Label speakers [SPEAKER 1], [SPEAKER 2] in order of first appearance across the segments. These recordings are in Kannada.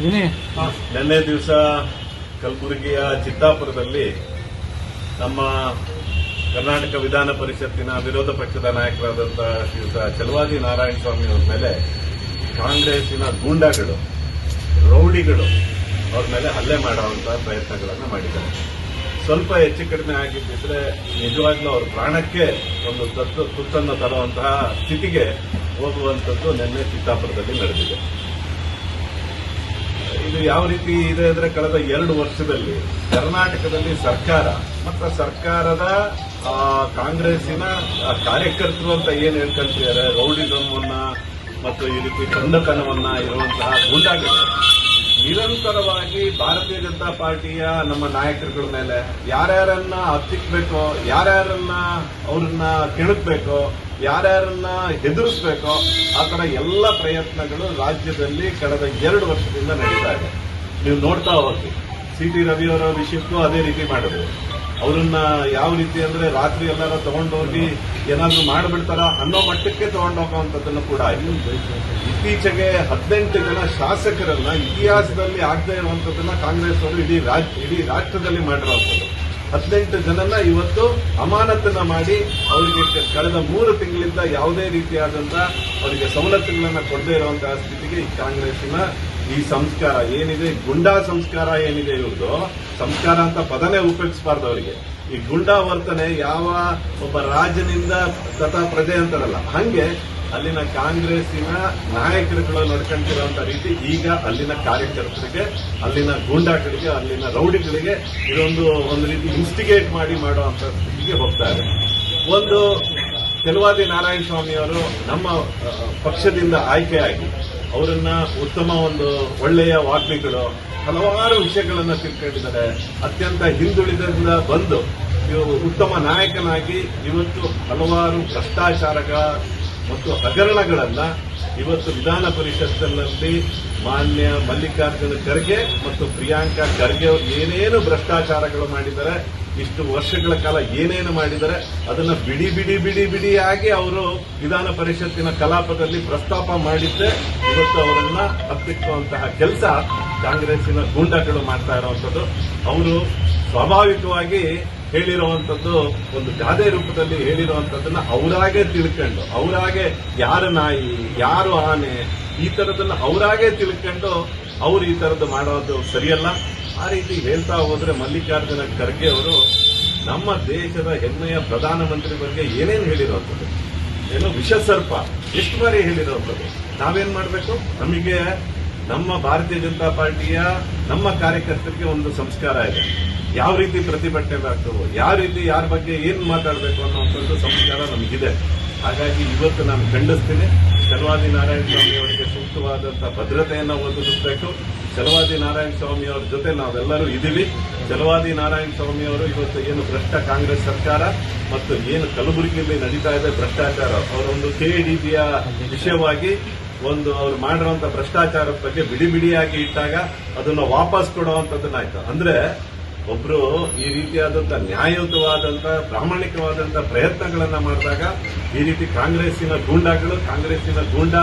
[SPEAKER 1] ನಿನ್ನೆ ದಿವಸ ಕಲಬುರಗಿಯ ಚಿತ್ತಾಪುರದಲ್ಲಿ ನಮ್ಮ ಕರ್ನಾಟಕ ವಿಧಾನ ಪರಿಷತ್ತಿನ ವಿರೋಧ ಪಕ್ಷದ ನಾಯಕರಾದಂತಹ ಶ್ರೀಯುತ ಚಲವಾದಿ ನಾರಾಯಣ ಸ್ವಾಮಿ ಅವರ ಮೇಲೆ ಕಾಂಗ್ರೆಸ್ಸಿನ ಗೂಂಡಾಗಳು, ರೌಡಿಗಳು ಅವ್ರ ಮೇಲೆ ಹಲ್ಲೆ ಮಾಡುವಂತಹ ಪ್ರಯತ್ನಗಳನ್ನು ಮಾಡಿದ್ದಾರೆ. ಸ್ವಲ್ಪ ಹೆಚ್ಚು ಕಡಿಮೆ ಆಗಿದ್ದಿದ್ರೆ ನಿಜವಾಗ್ಲೂ ಅವ್ರ ಪ್ರಾಣಕ್ಕೆ ಒಂದು ತತ್ತು ತುತ್ತನ್ನು ತರುವಂತಹ ಸ್ಥಿತಿಗೆ ಹೋಗುವಂಥದ್ದು ನಿನ್ನೆ ಚಿತ್ತಾಪುರದಲ್ಲಿ ನಡೆದಿದೆ. ಯಾವ ರೀತಿ ಇದೆ ಅಂದ್ರೆ ಕಳೆದ ಎರಡು ವರ್ಷದಲ್ಲಿ ಕರ್ನಾಟಕದಲ್ಲಿ ಸರ್ಕಾರ, ಮತ್ತು ಸರ್ಕಾರದ ಕಾಂಗ್ರೆಸ್ಸಿನ ಕಾರ್ಯಕರ್ತರು ಅಂತ ಏನ್ ಹೇಳ್ಕೊಂತಿದ್ದಾರೆ ರೌಡಿಸಮನ್ನ ಮತ್ತು ಈ ರೀತಿ ಕಂದತನವನ್ನ ಇರುವಂತಹ ಗೂಂಡಾಗಳು ನಿರಂತರವಾಗಿ ಭಾರತೀಯ ಜನತಾ ಪಾರ್ಟಿಯ ನಮ್ಮ ನಾಯಕರುಗಳ ಮೇಲೆ ಯಾರ್ಯಾರನ್ನ ಹತ್ತಿಕ್ಬೇಕೋ, ಯಾರ್ಯಾರನ್ನ ಅವ್ರನ್ನ ಕೆಣಕ್ಬೇಕೋ, ಯಾರ್ಯಾರನ್ನ ಹೆದರಿಸ್ಬೇಕೋ, ಆ ಥರ ಎಲ್ಲ ಪ್ರಯತ್ನಗಳು ರಾಜ್ಯದಲ್ಲಿ ಕಳೆದ ಎರಡು ವರ್ಷದಿಂದ ನಡೀತಾ ಇದೆ. ನೀವು ನೋಡ್ತಾ ಹೋಗಿ. ಸಿ ಟಿ ರವಿಯವರ ವಿಷಯಕ್ಕೂ ಅದೇ ರೀತಿ ಮಾಡಿದ್ರು. ಅವ್ರನ್ನ ಯಾವ ರೀತಿ ಅಂದ್ರೆ ರಾತ್ರಿ ಎಲ್ಲಾರ ತಗೊಂಡೋಗಿ ಏನಾದ್ರು ಮಾಡ್ಬಿಡ್ತಾರ ಅನ್ನೋ ಮಟ್ಟಕ್ಕೆ ತಗೊಂಡೋಗುವಂಥದ್ದನ್ನು ಕೂಡ ಇತ್ತೀಚೆಗೆ ಹದಿನೆಂಟು ಜನ ಶಾಸಕರನ್ನ ಇತಿಹಾಸದಲ್ಲಿ ಆಗದೆ ಇರುವಂತದ್ದನ್ನ ಕಾಂಗ್ರೆಸ್ ಅವರು ಇಡೀ ರಾಜ್ಯ ಇಡೀ ರಾಷ್ಟ್ರದಲ್ಲಿ ಮಾಡಿರುವಂಥದ್ದು. ಹದಿನೆಂಟು ಜನನ ಇವತ್ತು ಅಮಾನತನ್ನ ಮಾಡಿ ಅವರಿಗೆ ಕಳೆದ ಮೂರು ತಿಂಗಳಿಂದ ಯಾವುದೇ ರೀತಿಯಾದಂತ ಅವರಿಗೆ ಸವಲತ್ತುಗಳನ್ನ ಕೊಡದೇ ಇರುವಂತಹ ಸ್ಥಿತಿಗೆ ಈ ಕಾಂಗ್ರೆಸ್ಸಿನ ಈ ಸಂಸ್ಕಾರ ಏನಿದೆ? ಗುಂಡಾ ಸಂಸ್ಕಾರ ಏನಿದೆ ಇವ್ರದ್ದು ಸಂಸ್ಕಾರ ಅಂತ ಪದನೇ ಉಪಯೋಗಿಸಬಾರ್ದು ಅವರಿಗೆ. ಈ ಗುಂಡಾ ವರ್ತನೆ ಯಾವ ಒಬ್ಬ ರಾಜನಿಂದ ತಥಾ ಪ್ರಜೆ ಅಂತಾರಲ್ಲ, ಹಂಗೆ ಅಲ್ಲಿನ ಕಾಂಗ್ರೆಸ್ಸಿನ ನಾಯಕರುಗಳು ನಡ್ಕೊಂತಿರುವಂತ ರೀತಿ ಈಗ ಅಲ್ಲಿನ ಕಾರ್ಯಕರ್ತರಿಗೆ, ಅಲ್ಲಿನ ಗೂಂಡಾಗಳಿಗೆ, ಅಲ್ಲಿನ ರೌಡಿಗಳಿಗೆ ಇದೊಂದು ಒಂದು ರೀತಿ ಇನ್ಸ್ಟಿಗೇಟ್ ಮಾಡಿ ಮಾಡುವಂತ ಸ್ಥಿತಿಗೆ ಹೋಗ್ತಾ ಇದೆ. ಒಂದು ಕೆಲವಾದಿ ನಾರಾಯಣ ಸ್ವಾಮಿ ಅವರು ನಮ್ಮ ಪಕ್ಷದಿಂದ ಆಯ್ಕೆಯಾಗಿ ಅವರನ್ನ ಉತ್ತಮ ಒಂದು ಒಳ್ಳೆಯ ವಾಗ್ಮಿಗಳು ಹಲವಾರು ವಿಷಯಗಳನ್ನ ತಿಳ್ಕೊಂಡಿದ್ದಾರೆ. ಅತ್ಯಂತ ಹಿಂದುಳಿದರಿಂದ ಬಂದು ಇವರು ಉತ್ತಮ ನಾಯಕನಾಗಿ ಇವತ್ತು ಹಲವಾರು ಭ್ರಷ್ಟಾಚಾರಗಳ ಮತ್ತು ಹಗರಣಗಳನ್ನ ಇವತ್ತು ವಿಧಾನ ಪರಿಷತ್ತಿನಲ್ಲಿ ಮಾನ್ಯ ಮಲ್ಲಿಕಾರ್ಜುನ ಖರ್ಗೆ ಮತ್ತು ಪ್ರಿಯಾಂಕಾ ಖರ್ಗೆ ಅವರು ಏನೇನು ಭ್ರಷ್ಟಾಚಾರಗಳು ಮಾಡಿದ್ದಾರೆ ಇಷ್ಟು ವರ್ಷಗಳ ಕಾಲ ಏನೇನು ಮಾಡಿದರೆ ಅದನ್ನು ಬಿಡಿ ಬಿಡಿ ಬಿಡಿ ಬಿಡಿಯಾಗಿ ಅವರು ವಿಧಾನ ಪರಿಷತ್ತಿನ ಕಲಾಪದಲ್ಲಿ ಪ್ರಸ್ತಾಪ ಮಾಡಿದ್ದೆ ಇವತ್ತು ಅವರನ್ನ ಹತ್ತಿಕ್ಕುವಂತಹ ಕೆಲಸ ಕಾಂಗ್ರೆಸ್ಸಿನ ಗೂಂಡಾಗಳು ಮಾಡ್ತಾ ಇರುವಂಥದ್ದು. ಅವರು ಸ್ವಾಭಾವಿಕವಾಗಿ ಹೇಳಿರುವಂಥದ್ದು, ಒಂದು ಗಾದೆ ರೂಪದಲ್ಲಿ ಹೇಳಿರುವಂಥದ್ದನ್ನ ಅವರಾಗೆ ತಿಳ್ಕೊಂಡು, ಅವರಾಗೆ ಯಾರು ನಾಯಿ, ಯಾರು ಆನೆ, ಈ ತರದನ್ನ ಅವರಾಗೆ ತಿಳ್ಕೊಂಡು ಅವ್ರು ಈ ಥರದ್ದು ಮಾಡೋದು ಸರಿಯಲ್ಲ. ಆ ರೀತಿ ಹೇಳ್ತಾ ಹೋದ್ರೆ ಮಲ್ಲಿಕಾರ್ಜುನ ಖರ್ಗೆ ಅವರು ನಮ್ಮ ದೇಶದ ಹೆಮ್ಮೆಯ ಪ್ರಧಾನಮಂತ್ರಿ ಬಗ್ಗೆ ಏನೇನು ಹೇಳಿರುವಂಥದ್ದು ಏನೋ ವಿಷಸರ್ಪ. ಎಷ್ಟು ಬಾರಿ ಹೇಳಿರುವಂಥದ್ದು ನಾವೇನ್ ಮಾಡಬೇಕು? ನಮಗೆ ನಮ್ಮ ಭಾರತೀಯ ಜನತಾ ಪಾರ್ಟಿಯ ನಮ್ಮ ಕಾರ್ಯಕರ್ತರಿಗೆ ಒಂದು ಸಂಸ್ಕಾರ ಇದೆ. ಯಾವ ರೀತಿ ಪ್ರತಿಭಟನೆ ಮಾಡ್ತವೋ, ಯಾವ ರೀತಿ ಯಾರ ಬಗ್ಗೆ ಏನು ಮಾತಾಡಬೇಕು ಅನ್ನೋವಂಥದ್ದು ಸಂಸ್ಕಾರ ನಮಗಿದೆ. ಹಾಗಾಗಿ ಇವತ್ತು ನಾನು ಖಂಡಿಸ್ತೀನಿ. ಚಲವಾದಿ ನಾರಾಯಣ ಸ್ವಾಮಿ ಅವರಿಗೆ ಸೂಕ್ತವಾದಂತಹ ಭದ್ರತೆಯನ್ನು ಒದಗಿಸಬೇಕು. ಚಲವಾದಿ ನಾರಾಯಣ ಸ್ವಾಮಿ ಅವರ ಜೊತೆ ನಾವೆಲ್ಲರೂ ಇದ್ದೀವಿ. ಚಲವಾದಿ ನಾರಾಯಣ ಸ್ವಾಮಿ ಅವರು ಇವತ್ತು ಏನು ಭ್ರಷ್ಟ ಕಾಂಗ್ರೆಸ್ ಸರ್ಕಾರ ಮತ್ತು ಏನು ಕಲಬುರಗಿಯಲ್ಲಿ ನಡೀತಾ ಇದೆ ಭ್ರಷ್ಟಾಚಾರ ಅವರೊಂದು ಕೆಡಿಬಿಯ ವಿಷಯವಾಗಿ ಒಂದು ಅವ್ರು ಮಾಡಿರುವಂತ ಭ್ರಷ್ಟಾಚಾರದ ಬಗ್ಗೆ ಬಿಡಿ ಬಿಡಿಯಾಗಿ ಇಟ್ಟಾಗ ಅದನ್ನ ವಾಪಸ್ ಕೊಡುವಂತದ್ದನ್ನಾಯ್ತು. ಅಂದ್ರೆ ಒಬ್ರು ಈ ರೀತಿಯಾದಂತ ನ್ಯಾಯಯುತವಾದಂತ, ಪ್ರಾಮಾಣಿಕವಾದಂತ ಪ್ರಯತ್ನಗಳನ್ನ ಮಾಡಿದಾಗ ಈ ರೀತಿ ಕಾಂಗ್ರೆಸ್ಸಿನ ಗೂಂಡಾಗಳು, ಕಾಂಗ್ರೆಸ್ಸಿನ ಗೂಂಡಾ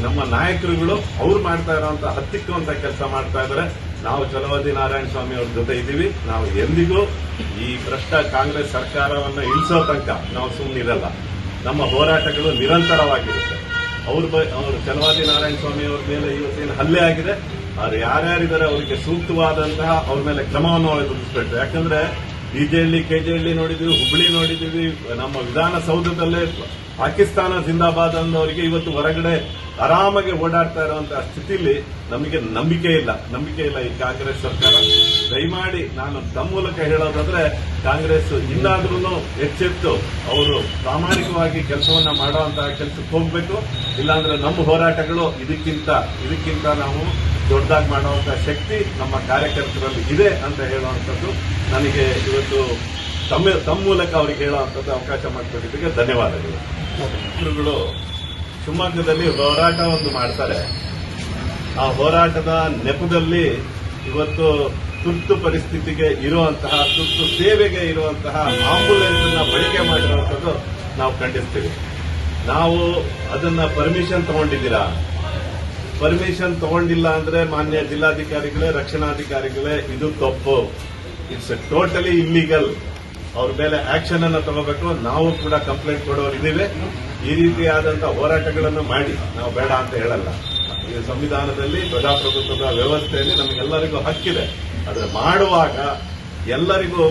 [SPEAKER 1] ನಮ್ಮ ನಾಯಕರುಗಳು ಅವ್ರು ಮಾಡ್ತಾ ಇರುವಂತ ಹತ್ತಿಕ್ಕುವಂತ ಕೆಲಸ ಮಾಡ್ತಾ ಇದ್ದಾರೆ ನಾವು ಚಲವಾದಿ ನಾರಾಯಣ ಸ್ವಾಮಿ ಅವ್ರ ಜೊತೆ ಇದ್ದೀವಿ. ನಾವು ಎಂದಿಗೂ ಈ ಭ್ರಷ್ಟ ಕಾಂಗ್ರೆಸ್ ಸರ್ಕಾರವನ್ನು ಇಳಿಸೋ ತನಕ ನಾವು ಸುಮ್ಮನಿರಲ್ಲ ನಮ್ಮ ಹೋರಾಟಗಳು ನಿರಂತರವಾಗಿರುತ್ತೆ. ಅವ್ರ ಬ- ಅವರು ಚಲವಾದಿ ನಾರಾಯಣ ಸ್ವಾಮಿ ಅವ್ರ ಮೇಲೆ ಇವತ್ತೇನು ಹಲ್ಲೆ ಆಗಿದೆ? ಅವ್ರು ಯಾರ್ಯಾರಿದ್ದಾರೆ ಅವರಿಗೆ ಸೂಕ್ತವಾದಂತಹ ಅವ್ರ ಮೇಲೆ ಕ್ರಮವನ್ನು ಎದುರಿಸಬೇಕು. ಯಾಕಂದ್ರೆ ಬಿಜೆಹಳ್ಳಿ ಕೆಜೆಹಳ್ಳಿ ನೋಡಿದ್ವಿ, ಹುಬ್ಳಿ ನೋಡಿದೀವಿ, ನಮ್ಮ ವಿಧಾನಸೌಧದಲ್ಲೇ ಪಾಕಿಸ್ತಾನ, ಜಿಂದಾಬಾದ್ ಅನ್ನೋರಿಗೆ ಇವತ್ತು ಹೊರಗಡೆ ಆರಾಮಾಗಿ ಓಡಾಡ್ತಾ ಇರುವಂತಹ ಸ್ಥಿತಿಯಲ್ಲಿ ನಮಗೆ ನಂಬಿಕೆ ಇಲ್ಲ. ನಂಬಿಕೆ ಇಲ್ಲ ಈ ಕಾಂಗ್ರೆಸ್ ಸರ್ಕಾರ. ದಯಮಾಡಿ ನಾನು ತಮ್ಮ ಮೂಲಕ ಹೇಳೋದಾದ್ರೆ ಕಾಂಗ್ರೆಸ್ ಇನ್ನಾದ್ರೂ ಎಚ್ಚೆತ್ತು ಅವರು ಪ್ರಾಮಾಣಿಕವಾಗಿ ಕೆಲಸವನ್ನ ಮಾಡುವಂತಹ ಕೆಲಸಕ್ಕೆ ಹೋಗ್ಬೇಕು. ಇಲ್ಲಾಂದ್ರೆ ನಮ್ಮ ಹೋರಾಟಗಳು ಇದಕ್ಕಿಂತ ಇದಕ್ಕಿಂತ ನಾವು ದೊಡ್ಡದಾಗಿ ಮಾಡುವಂಥ ಶಕ್ತಿ ನಮ್ಮ ಕಾರ್ಯಕರ್ತರಲ್ಲಿ ಇದೆ ಅಂತ ಹೇಳುವಂಥದ್ದು ನನಗೆ ಇವತ್ತು ತಮ್ಮ ತಮ್ಮ ಮೂಲಕ ಅವರಿಗೆ ಹೇಳುವಂಥದ್ದು ಅವಕಾಶ ಮಾಡಿಕೊಟ್ಟಿದ್ದಕ್ಕೆ ಧನ್ಯವಾದಗಳು. ಗುರುಗಳು, ಶಿವಮೊಗ್ಗದಲ್ಲಿ ಹೋರಾಟ ಒಂದು ಮಾಡ್ತಾರೆ. ಆ ಹೋರಾಟದ ನೆಪದಲ್ಲಿ ಇವತ್ತು ತುರ್ತು ಪರಿಸ್ಥಿತಿಗೆ ಇರುವಂತಹ, ತುರ್ತು ಸೇವೆಗೆ ಇರುವಂತಹ ಆಂಬುಲೆನ್ಸ್ ಅನ್ನ ಬಳಕೆ ಮಾಡಿರುವಂಥದ್ದು ನಾವು ಖಂಡಿಸ್ತೀವಿ. ನಾವು ಅದನ್ನ ಪರ್ಮಿಷನ್ ತಗೊಂಡಿದ್ದೀರಾ? ಪರ್ಮಿಷನ್ ತಗೊಂಡಿಲ್ಲ ಅಂದ್ರೆ ಮಾನ್ಯ ಜಿಲ್ಲಾಧಿಕಾರಿಗಳೇ, ರಕ್ಷಣಾಧಿಕಾರಿಗಳೇ, ಇದು ತಪ್ಪು. ಇಟ್ಸ್ ಟೋಟಲಿ ಇಲ್ಲಿಗಲ್ ಅವ್ರ ಮೇಲೆ ಆಕ್ಷನ್ ಅನ್ನ ತಗೋಬೇಕು. ನಾವು ಕೂಡ ಕಂಪ್ಲೇಂಟ್ ಕೊಡೋರು ಇದೀವಿ ಈ ರೀತಿಯಾದಂತಹ ಹೋರಾಟಗಳನ್ನು ಮಾಡಿ. ನಾವು ಬೇಡ ಅಂತ ಹೇಳಲ್ಲ. ಈ ಸಂವಿಧಾನದಲ್ಲಿ, ಪ್ರಜಾಪ್ರಭುತ್ವದ ವ್ಯವಸ್ಥೆಯಲ್ಲಿ ನಮಗೆಲ್ಲರಿಗೂ ಹಕ್ಕಿದೆ. ಆದರೆ ಮಾಡುವಾಗ ಎಲ್ಲರಿಗೂ